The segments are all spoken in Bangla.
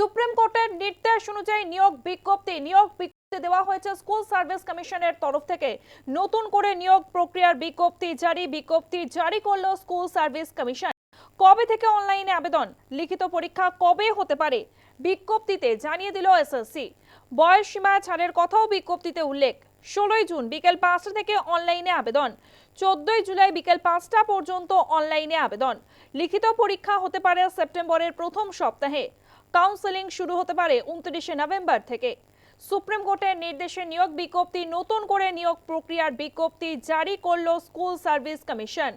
সুপ্রিম কোর্টের নির্দেশ অনুযায়ী নিয়োগ বিজ্ঞপ্তি নিয়োগ বিজ্ঞপ্তি দেওয়া হয়েছে স্কুল সার্ভিস কমিশনের তরফ থেকে। নতুন করে নিয়োগ প্রক্রিয়ার বিজ্ঞপ্তি জারি বিজ্ঞপ্তি জারি করল স্কুল সার্ভিস কমিশন। কবে থেকে অনলাইনে আবেদন? লিখিত পরীক্ষা কবে হতে পারে? বিজ্ঞপ্তিতে জানিয়ে দিল এসএসসি। বয়স সীমা ছাড়ের কথাও বিজ্ঞপ্তিতে উল্লেখ। ষোলোই জুন বিকেল পাঁচটা থেকে অনলাইনে আবেদন। চোদ্দই জুলাই বিকেল পাঁচটা পর্যন্ত অনলাইনে আবেদন। লিখিত পরীক্ষা হতে পারে সেপ্টেম্বরের প্রথম সপ্তাহে। কাউন্সেলিং শুরু হতে পারে উনত্রিশে নভেম্বর থেকে। সুপ্রিম কোর্টের নির্দেশে নিয়োগ বিজ্ঞপ্তি, নতুন করে নিয়োগ প্রক্রিয়ার বিজ্ঞপ্তি জারি করল স্কুল সার্ভিস কমিশন।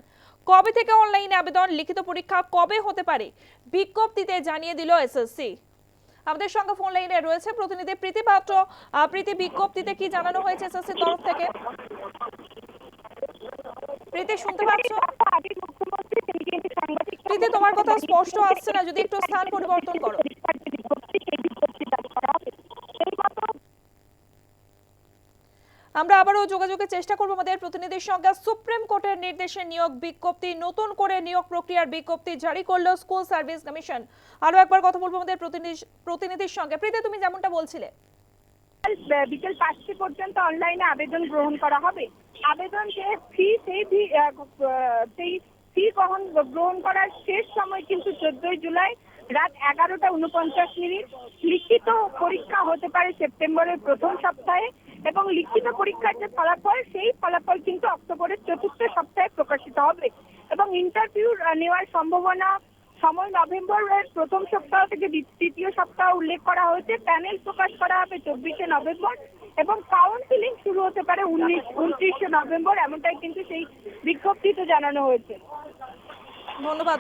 কবে থেকে অনলাইনে আবেদন, লিখিত পরীক্ষা কবে হতে পারে বিজ্ঞপ্তিতে জানিয়ে দিল এসএসসি। আমাদের সঙ্গে ফোন লাইনে রয়েছে প্রতিনিধি প্রীতি পাত্র। প্রীতি, বিজ্ঞপ্তিতে কি জানানো হয়েছে এসএসসি তরফ থেকে? প্রীতি, শুনতে পাচ্ছ? প্রীতি, তোমার কথা স্পষ্ট আসছে না, যদি একটু স্থান পরিবর্তন করো। আমরা আবারও যোগাযোগের চেষ্টা করব আমাদের প্রতিনিধির সঙ্গে। সুপ্রিম কোর্টের নির্দেশে নিয়োগ বিজ্ঞপ্তি, নতুন করে নিয়োগ প্রক্রিয়ার বিজ্ঞপ্তি জারি করল স্কুল সার্ভিস কমিশন। আরও একবার কথা বলব আমাদের প্রতিনিধি, প্রতিনিধির সঙ্গে। প্রীতি, তুমি যেমনটা বলছিলে। বিকেল পাঁচটি পর্যন্ত অনলাইনে আবেদন গ্রহণ করা হবে। আবেদন যে ফি, সেই সেই ফি গ্রহণ করার শেষ সময় কিন্তু চোদ্দই জুলাই রাত এগারোটা উনপঞ্চাশ মিনিট। লিখিত পরীক্ষা হতে পারে সেপ্টেম্বরের প্রথম সপ্তাহে এবং লিখিত পরীক্ষার যে ফলাফল, সেই ফলাফল কিন্তু অক্টোবরের চতুর্থ সপ্তাহে প্রকাশিত হবে। এবং ইন্টারভিউ নেওয়ার সম্ভাবনা সময় নভেম্বরের প্রথম সপ্তাহ থেকে তৃতীয় সপ্তাহ উল্লেখ করা হয়েছে। প্যানেল প্রকাশ করা হবে চব্বিশে নভেম্বর এবং কাউন্সিলিং শুরু হতে পারে উনিশ, উনত্রিশে নভেম্বর, এমনটাই কিন্তু সেই বিজ্ঞপ্তিতে জানানো হয়েছে। ধন্যবাদ